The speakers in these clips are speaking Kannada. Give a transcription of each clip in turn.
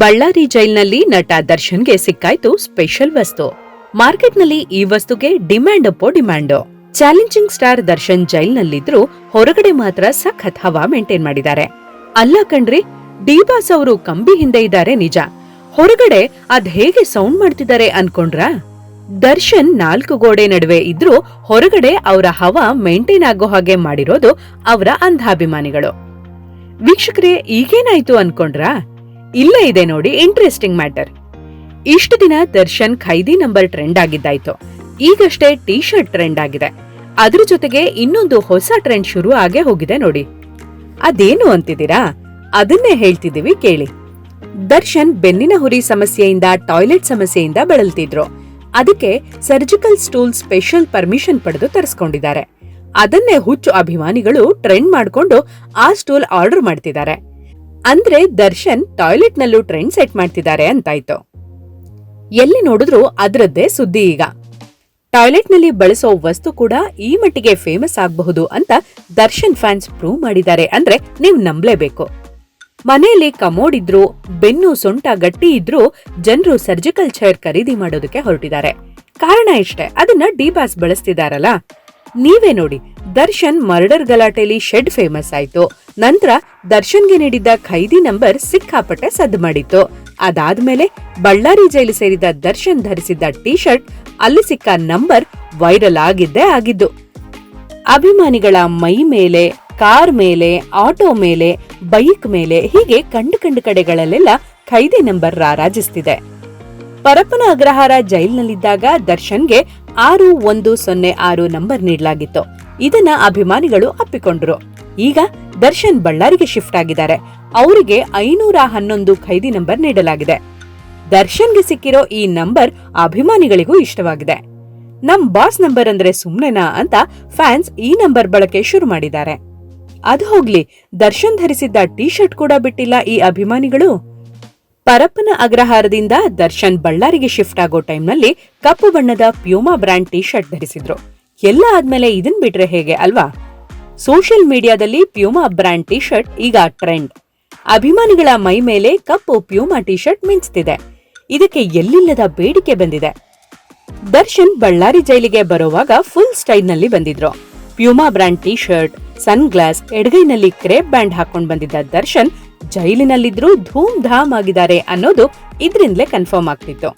ಬಳ್ಳಾರಿ ಜೈಲ್ನಲ್ಲಿ ನಟ ದರ್ಶನ್ಗೆ ಸಿಕ್ಕಾಯ್ತು ಸ್ಪೆಷಲ್ ವಸ್ತು. ಮಾರ್ಕೆಟ್ನಲ್ಲಿ ಈ ವಸ್ತುಗೆ ಡಿಮ್ಯಾಂಡ್ ಅಪ್ಪೋ ಡಿಮ್ಯಾಂಡು. ಚಾಲೆಂಜಿಂಗ್ ಸ್ಟಾರ್ ದರ್ಶನ್ ಜೈಲ್ನಲ್ಲಿದ್ರು ಹೊರಗಡೆ ಮಾತ್ರ ಸಖತ್ ಹವಾ ಮೇಂಟೈನ್ ಮಾಡಿದ್ದಾರೆ. ಅಲ್ಲ ಕಣ್ರಿ, ಡಿಬಾಸ್ ಅವರು ಕಂಬಿ ಹಿಂದೆ ಇದ್ದಾರೆ ನಿಜ. ಹೊರಗಡೆ ಅದ್ ಹೇಗೆ ಸೌಂಡ್ ಮಾಡ್ತಿದ್ದಾರೆ ಅನ್ಕೊಂಡ್ರಾ? ದರ್ಶನ್ ನಾಲ್ಕು ಗೋಡೆ ನಡುವೆ ಇದ್ರೂ ಹೊರಗಡೆ ಅವರ ಹವಾ ಮೇಂಟೈನ್ ಆಗೋ ಹಾಗೆ ಮಾಡಿರೋದು ಅವರ ಅಂಧಾಭಿಮಾನಿಗಳು. ವೀಕ್ಷಕರೇ, ಈಗೇನಾಯ್ತು ಅನ್ಕೊಂಡ್ರಾ? ಇಲ್ಲೇ ಇದೆ ನೋಡಿ ಇಂಟ್ರೆಸ್ಟಿಂಗ್ ಮ್ಯಾಟರ್ ಇಷ್ಟು ದಿನ ದರ್ಶನ್ ಖೈದಿ ನಂಬರ್ ಟ್ರೆಂಡ್ ಆಗಿದ್ದಾಯ್ತು. ಈಗಷ್ಟೇ ಟಿ ಶರ್ಟ್ ಟ್ರೆಂಡ್ ಆಗಿದೆ. ಅದ್ರ ಜೊತೆಗೆ ಇನ್ನೊಂದು ಹೊಸ ಟ್ರೆಂಡ್ ಶುರು ಆಗೇ ಹೋಗಿದೆ ನೋಡಿ. ಅದೇನು ಅಂತಿದ್ದೀರಾ? ಅದನ್ನೇ ಹೇಳ್ತಿದ್ದೀವಿ ಕೇಳಿ. ದರ್ಶನ್ ಬೆನ್ನಿನ ಹುರಿ ಸಮಸ್ಯೆಯಿಂದ ಟಾಯ್ಲೆಟ್ ಸಮಸ್ಯೆಯಿಂದ ಬಳಲ್ತಿದ್ರು. ಅದಕ್ಕೆ ಸರ್ಜಿಕಲ್ ಸ್ಟೂಲ್ ಸ್ಪೆಷಲ್ ಪರ್ಮಿಷನ್ ಪಡೆದು ತರಿಸ್ಕೊಂಡಿದ್ದಾರೆ. ಅದನ್ನೇ ಹುಚ್ಚು ಅಭಿಮಾನಿಗಳು ಟ್ರೆಂಡ್ ಮಾಡ್ಕೊಂಡು ಆ ಸ್ಟೂಲ್ ಆರ್ಡರ್ ಮಾಡ್ತಿದ್ದಾರೆ. ಅಂದ್ರೆ ದರ್ಶನ್ ಟಾಯ್ಲೆಟ್ ನಲ್ಲೂ ಟ್ರೆಂಡ್ ಸೆಟ್ ಮಾಡ್ತಿದ್ದಾರೆ ಅಂತಾಯ್ತು. ಎಲ್ಲಿ ನೋಡಿದ್ರು ಅದರದ್ದೇ ಸುದ್ದಿ ಈಗ. ಟಾಯ್ಲೆಟ್ನಲ್ಲಿ ಬಳಸೋ ವಸ್ತು ಕೂಡ ಈ ಮಟ್ಟಿಗೆ ಫೇಮಸ್ ಆಗಬಹುದು ಅಂತ ದರ್ಶನ್ ಫ್ಯಾನ್ಸ್ ಪ್ರೂವ್ ಮಾಡಿದ್ದಾರೆ ಅಂದ್ರೆ ನೀವು ನಂಬಲೇಬೇಕು. ಮನೆಯಲ್ಲಿ ಕಮೋಡ್ ಇದ್ರು, ಬೆನ್ನು ಸೊಂಟ ಗಟ್ಟಿ ಇದ್ರೂ ಜನರು ಸರ್ಜಿಕಲ್ ಚೇರ್ ಖರೀದಿ ಮಾಡೋದಕ್ಕೆ ಹೊರಟಿದ್ದಾರೆ. ಕಾರಣ ಇಷ್ಟೇ, ಅದನ್ನ ಡಿಬಾಸ್ ಬಳಸ್ತಿದಾರಲ್ಲ. ನೀವೇ ನೋಡಿ, ದರ್ಶನ್ ಮರ್ಡರ್ ಗಲಾಟೆಲಿ ಶೆಡ್ ಫೇಮಸ್ ಆಯ್ತು. ನಂತರ ದರ್ಶನ್ಗೆ ನೀಡಿದ್ದ ಖೈದಿ ನಂಬರ್ ಸಿಕ್ಕಾಪಟ್ಟೆ ಸದ್ದು ಮಾಡಿತ್ತು. ಅದಾದ್ಮೇಲೆ ಬಳ್ಳಾರಿ ಜೈಲು ಸೇರಿದ ದರ್ಶನ್ ಧರಿಸಿದ್ದ ಟಿ ಶರ್ಟ್ ಅಲ್ಲಿ ಸಿಕ್ಕ ನಂಬರ್ ವೈರಲ್ ಆಗಿದ್ದೇ ಆಗಿದ್ದು. ಅಭಿಮಾನಿಗಳ ಮೈ ಮೇಲೆ, ಕಾರ್ ಮೇಲೆ, ಆಟೋ ಮೇಲೆ, ಬೈಕ್ ಮೇಲೆ ಹೀಗೆ ಕಂಡು ಕಂಡು ಕಡೆಗಳಲ್ಲೆಲ್ಲ ಖೈದಿ ನಂಬರ್ ರಾರಾಜಿಸ್ತಿದೆ. ಪರಪ್ಪನ ಅಗ್ರಹಾರ ಜೈಲ್ನಲ್ಲಿದ್ದಾಗ ದರ್ಶನ್ಗೆ ಆರು ಒಂದು ಸೊನ್ನೆ ಆರು ನಂಬರ್ ನೀಡಲಾಗಿತ್ತು. ಇದನ್ನ ಅಭಿಮಾನಿಗಳು ಅಪ್ಪಿಕೊಂಡ್ರು. ಈಗ ದರ್ಶನ್ ಬಳ್ಳಾರಿಗೆ ಶಿಫ್ಟ್ ಆಗಿದ್ದಾರೆ. ಅವರಿಗೆ ಐನೂರ ಹನ್ನೊಂದು ಖೈದಿ ನಂಬರ್ ನೀಡಲಾಗಿದೆ. ದರ್ಶನ್ಗೆ ಸಿಕ್ಕಿರೋ ಈ ನಂಬರ್ ಅಭಿಮಾನಿಗಳಿಗೂ ಇಷ್ಟವಾಗಿದೆ. ನಮ್ ಬಾಸ್ ನಂಬರ್ ಅಂದ್ರೆ ಸುಮ್ನೆನಾ ಅಂತ ಫ್ಯಾನ್ಸ್ ಈ ನಂಬರ್ ಬಳಕೆ ಶುರು ಮಾಡಿದ್ದಾರೆ. ಅದು ಹೋಗ್ಲಿ, ದರ್ಶನ್ ಧರಿಸಿದ್ದ ಟೀ ಶರ್ಟ್ ಕೂಡ ಬಿಟ್ಟಿಲ್ಲ ಈ ಅಭಿಮಾನಿಗಳು. ಪರಪ್ಪನ ಅಗ್ರಹಾರದಿಂದ ದರ್ಶನ್ ಬಳ್ಳಾರಿಗೆ ಶಿಫ್ಟ್ ಆಗೋ ಟೈಮ್ನಲ್ಲಿ ಕಪ್ಪು ಬಣ್ಣದ ಪ್ಯೂಮಾ ಬ್ರ್ಯಾಂಡ್ ಟೀ ಶರ್ಟ್ ಧರಿಸಿದ್ರು. ಎಲ್ಲ ಆದ್ಮೇಲೆ ಇದನ್ ಬಿಟ್ರೆ ಹೇಗೆ ಅಲ್ವಾ? ಸೋಷಿಯಲ್ ಮೀಡಿಯಾದಲ್ಲಿ ಪ್ಯೂಮಾ ಬ್ರ್ಯಾಂಡ್ ಟೀ ಶರ್ಟ್ ಈಗ ಟ್ರೆಂಡ್. ಅಭಿಮಾನಿಗಳ ಮೈ ಮೇಲೆ ಕಪ್ಪು ಪ್ಯೂಮಾ ಟಿ ಶರ್ಟ್ ಮಿಂಚುತ್ತಿದೆ ಇದಕ್ಕೆ ಎಲ್ಲಿಲ್ಲದ ಬೇಡಿಕೆ ಬಂದಿದೆ. ದರ್ಶನ್ ಬಳ್ಳಾರಿ ಜೈಲಿಗೆ ಬರುವಾಗ ಫುಲ್ ಸ್ಟೈಲ್ನಲ್ಲಿ ಬಂದಿದ್ರು. Puma brand T shirt sun glass ಎಡಗೈನಲ್ಲಿ crepe band ಹಾಕೊಂಡ್ ಬಂದಿದ್ದ ದರ್ಶನ್ ಜೈಲಿನಲ್ಲಿದ್ರೂ ಧೂಮ್ ಧಾಮ್ ಆಗಿದ್ದಾರೆ ಅನ್ನೋದು ಇದ್ರಿಂದಲೇ ಕನ್ಫರ್ಮ್ ಆಗ್ತಿತ್ತು.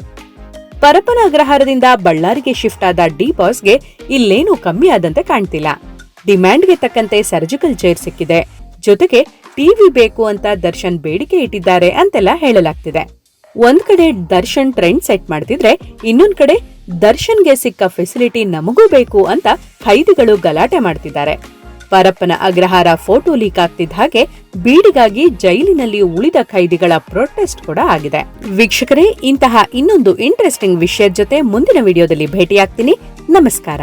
ಪರಪನ ಅಗ್ರಹಾರದಿಂದ ಬಳ್ಳಾರಿಗೆ ಶಿಫ್ಟ್ ಆದ ಡಿ ಬಾಸ್ಗೆ ಇಲ್ಲೇನೂ ಕಮ್ಮಿ ಆದಂತೆ ಕಾಣ್ತಿಲ್ಲ. ಡಿಮ್ಯಾಂಡ್ಗೆ ತಕ್ಕಂತೆ ಸರ್ಜಿಕಲ್ ಚೇರ್ ಸಿಕ್ಕಿದೆ. ಜೊತೆಗೆ ಟಿವಿ ಬೇಕು ಅಂತ ದರ್ಶನ್ ಬೇಡಿಕೆ ಇಟ್ಟಿದ್ದಾರೆ ಅಂತೆಲ್ಲ ಹೇಳಲಾಗ್ತಿದೆ. ಒಂದ್ ಕಡೆ ದರ್ಶನ್ ಟ್ರೆಂಡ್ ಸೆಟ್ ಮಾಡ್ತಿದ್ರೆ ಇನ್ನೊಂದ್ ಕಡೆ ದರ್ಶನ್ಗೆ ಸಿಕ್ಕ ಫೆಸಿಲಿಟಿ ನಮಗೂ ಬೇಕು ಅಂತ ಖೈದಿಗಳು ಗಲಾಟೆ ಮಾಡ್ತಿದ್ದಾರೆ. ಪರಪ್ಪನ ಅಗ್ರಹಾರ ಫೋಟೋ ಲೀಕ್ ಆಗ್ತಿದ್ದ ಹಾಗೆ ಬೀಡಿಗಾಗಿ ಜೈಲಿನಲ್ಲಿ ಉಳಿದ ಖೈದಿಗಳ ಪ್ರೊಟೆಸ್ಟ್ ಕೂಡ ಆಗಿದೆ. ವೀಕ್ಷಕರೇ, ಇಂತಹ ಇನ್ನೊಂದು ಇಂಟ್ರೆಸ್ಟಿಂಗ್ ವಿಷಯದ ಜೊತೆ ಮುಂದಿನ ವಿಡಿಯೋದಲ್ಲಿ ಭೇಟಿಯಾಗ್ತೀನಿ. ನಮಸ್ಕಾರ.